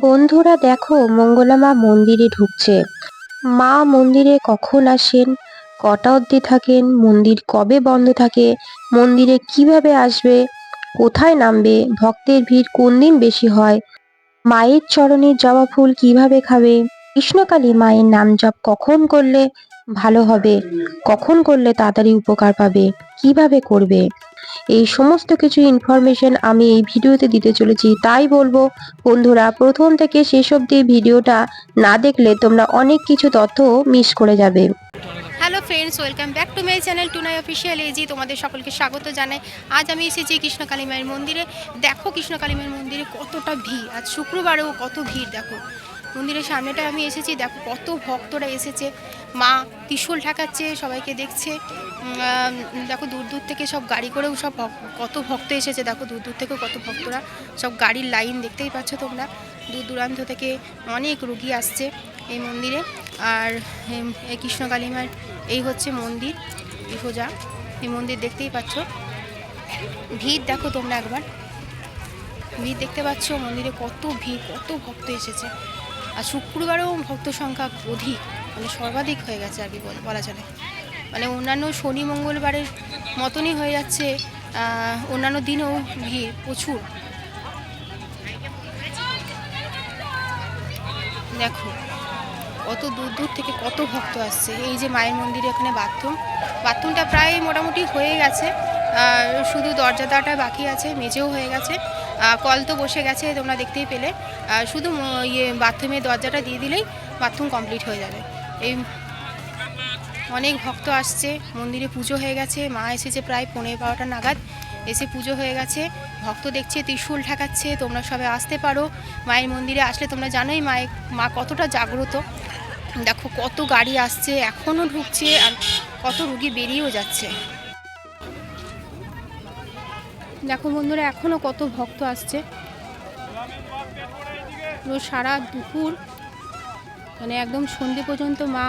বন্ধুরা দেখো, মঙ্গলা মা মন্দিরে ঢুকছে। মা মন্দিরে কখন আসেন? কটা অবধি থাকেন? মন্দির কবে বন্ধ থাকে? মন্দিরে কীভাবে আসবে? কোথায় নামবে? ভক্তের ভিড় কোন দিন বেশি হয়? মায়ের চরণে জবা ফুল কীভাবে খাবে? কৃষ্ণকালী মায়ের নাম জপ কখন করলে ভালো হবে। কখন করলে তাড়াতাড়ি উপকার পাবে? কীভাবে করবে? এই সমস্ত কিছু ইনফরমেশন আমি এই ভিডিওতে দিতে চলেছি, তাই বলব, বন্ধুরা, প্রথম থেকে শেষ অবধি ভিডিওটা না দেখলে তোমরা অনেক কিছু তথ্য মিস করে যাবে। Hello friends welcome back to my channel টুনাই official AG তোমাদের সকলকে স্বাগত জানাই। আজ আমি এসেছি কৃষ্ণকালী মায়ের মন্দিরে। দেখো কৃষ্ণকালী মায়ের মন্দিরে কতটা ভিড়, আজ শুক্রবারেও কত ভিড়, দেখো। মন্দিরের সামনেটা আমি এসেছি। দেখো কত ভক্তরা এসেছে। মা ত্রিশূল ঠেকাচ্ছে, সবাইকে দেখছে। দেখো দূর দূর থেকে সব গাড়ি করেও সব কত ভক্ত এসেছে। দেখো দূর দূর থেকেও কত ভক্তরা সব গাড়ির লাইন দেখতেই পাচ্ছ তোমরা। দূর দূরান্ত থেকে অনেক রুগী আসছে এই মন্দিরে। আর এই কৃষ্ণকালী মায়ের এই হচ্ছে মন্দির সোজা এই মন্দির দেখতেই পাচ্ছ। ভিড় দেখো তোমরা একবার। ভিড় দেখতে পাচ্ছ মন্দিরে কত ভিড়, কত ভক্ত এসেছে। আর শুক্রবারেও ভক্ত সংখ্যা অধিক মানে সর্বাধিক হয়ে গেছে আর কি বল- চলে। মানে অন্যান্য শনি, মঙ্গলবারের মতনই হয়ে যাচ্ছে অন্যান্য দিনেও ভিড় প্রচুর। দেখো, কত দূর দূর থেকে কত ভক্ত আসছে। এই যে মায়ের মন্দিরে এখানে বাথরুম, বাথরুমটা প্রায় মোটামুটি হয়ে গেছে। শুধু দরজা দেওয়াটা বাকি আছে, মেঝেও হয়ে গেছে। কল তো বসে গেছে, তোমরা দেখতেই পেলে। শুধু ইয়ে বাথরুমের দরজাটা দিয়ে দিলেই বাথরুম কমপ্লিট হয়ে যাবে। এই অনেক ভক্ত আসছে, মন্দিরে পুজো হয়ে গেছে, মা এসেছে প্রায় পনেরো বারোটা নাগাদ, এসে পুজো হয়ে গেছে। ভক্ত দেখছে, ত্রিশূল ঠেকাচ্ছে, তোমরা সবাই আসতে পারো। মায়ের মন্দিরে আসলে তোমরা জানোই মায়ের মা কতটা জাগ্রত। দেখো, কত গাড়ি আসছে, এখনও ঢুকছে আর কত রুগী বেরিয়েও যাচ্ছে। দেখো বন্ধুরা এখনও কত ভক্ত আসছে। সারা দুপুর মানে একদম সন্ধে পর্যন্ত মা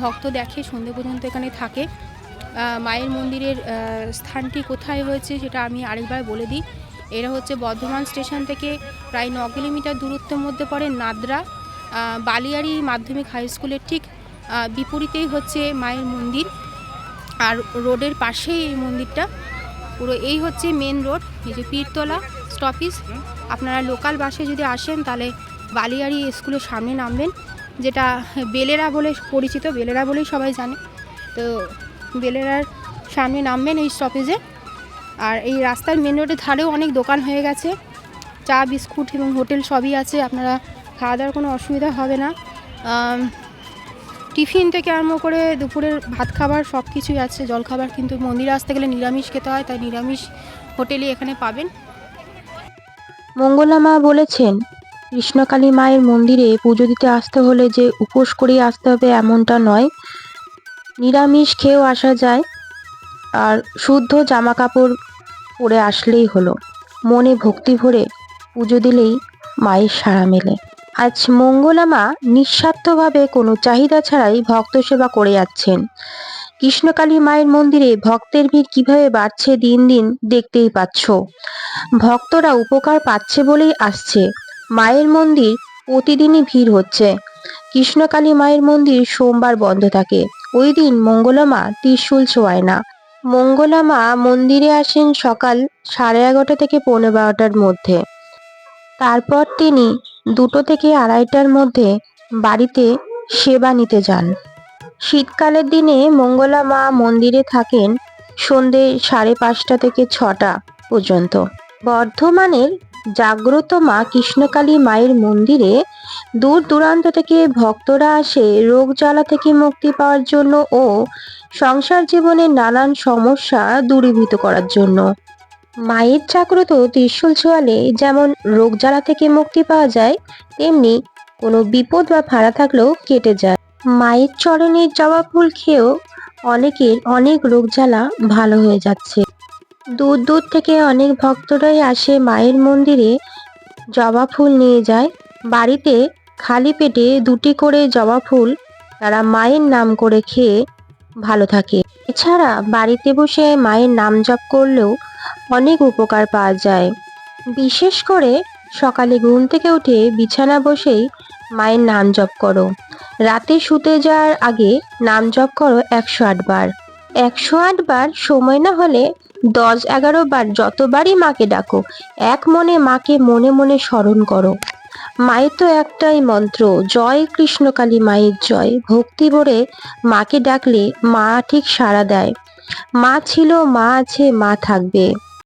ভক্ত দেখে, সন্ধে পর্যন্ত এখানে থাকে। মায়ের মন্দিরের স্থানটি কোথায় হয়েছে সেটা আমি আরেকবার বলে দিই। এরা হচ্ছে বর্ধমান স্টেশন থেকে প্রায় ন কিলোমিটার দূরত্বের মধ্যে পড়ে নাদরা। বালিয়াড়ি মাধ্যমিক হাই স্কুলের ঠিক বিপরীতেই হচ্ছে মায়ের মন্দির। আর রোডের পাশেই এই মন্দিরটা। পুরো এই হচ্ছে মেন রোড এই যে পীরতলা স্টপিস আপনারা লোকাল বাসে যদি আসেন, তাহলে বালিয়াড়ি স্কুলের সামনে নামবেন, যেটা বেলেরা বলে পরিচিত, বেলেরা বলেই সবাই জানে। তো বেলেরার সামনে নামবেন এই স্টপেজে আর এই রাস্তার মেন রোডের ধারেও অনেক দোকান হয়ে গেছে। চা, বিস্কুট এবং হোটেল সবই আছে, আপনারা খাওয়া দাওয়ার কোনো অসুবিধা হবে না। টিফিন থেকে আরম্ভ করে দুপুরের ভাত খাবার সব কিছুই আছে জলখাবার কিন্তু মন্দিরে আসতে গেলে নিরামিষ খেতে হয়, তাই নিরামিষ হোটেলই এখানে পাবেন। মঙ্গলা মা বলেছেন, কৃষ্ণকালী মায়ের মন্দিরে পুজো দিতে আসতে হলে যে উপোস করেই আসতে হবে এমনটা নয়। নিরামিষ খেয়েও আসা যায়, আর শুদ্ধ জামা কাপড় পরে আসলেই হলো। মনে ভক্তি ভরে পুজো দিলেই মায়ের সাড়া মেলে। আজ মঙ্গলা মা নিঃস্বার্থভাবে কোনো চাহিদা ছাড়াই ভক্ত সেবা করে যাচ্ছেন। কৃষ্ণকালী মায়ের মন্দিরে ভক্তের ভিড় কীভাবে বাড়ছে দিন দিন দেখতেই পাচ্ছ। ভক্তরা উপকার পাচ্ছে বলেই আসছে। মায়ের মন্দির প্রতিদিনই ভিড় হচ্ছে। কৃষ্ণকালী মায়ের মন্দির সোমবার বন্ধ থাকে। ওই দিন মঙ্গলা মা ত্রিশূল ছোঁয়ায় না। মঙ্গলা মা মন্দিরে আসেন সকাল সাড়ে এগারোটা থেকে পৌনে বারোটার মধ্যে। তারপর তিনি দুটো থেকে আড়াইটার মধ্যে বাড়িতে সেবা নিতে যান। শীতকালের দিনে মঙ্গলা মা মন্দিরে থাকেন সন্ধে সাড়ে পাঁচটা থেকে ছটা পর্যন্ত। বর্ধমানের জাগ্রত মা কৃষ্ণকালী মায়ের মন্দিরে দূর দূরান্ত থেকে ভক্তরা আসে রোগ জ্বালা থেকে মুক্তি পাওয়ার জন্য ও সংসার জীবনের নানান সমস্যা দূরীভূত করার জন্য। মায়ের জাগ্রত ত্রিশূল ছোঁয়ালে যেমন রোগ জ্বালা থেকে মুক্তি পাওয়া যায়, তেমনি কোনো বিপদ বা ভাড়া থাকলেও কেটে যায়। মায়ের চরণের জবা ফুল খেয়েও অনেকের অনেক রোগ জ্বালা ভালো হয়ে যাচ্ছে। দূর দূর থেকে অনেক ভক্তরাই আসে মায়ের মন্দিরে জবা ফুল নিয়ে যায়। বাড়িতে খালি পেটে দুটি করে জবা ফুল তারা মায়ের নাম করে খেয়ে ভালো থাকে। এছাড়া বাড়িতে বসে মায়ের নাম জপ করলেও অনেক উপকার পাওয়া যায়। বিশেষ করে সকালে ঘুম থেকে উঠে বিছানা বসেই মায়ের নাম জপ করো। রাতে শুতে যাওয়ার আগে নাম জপ করো একশো বার। একশো বার সময় না হলে দশ এগারো বার যতবারই মাকে ডাকো, এক মনে মাকে মনে মনে স্মরণ করো। মায়ের তো একটাই মন্ত্র, জয় কৃষ্ণকালী মায়ের জয়। ভক্তি ভরে মাকে ডাকলে মা ঠিক সাড়া দেয়। মা ছিল মা আছে মা থাকবে।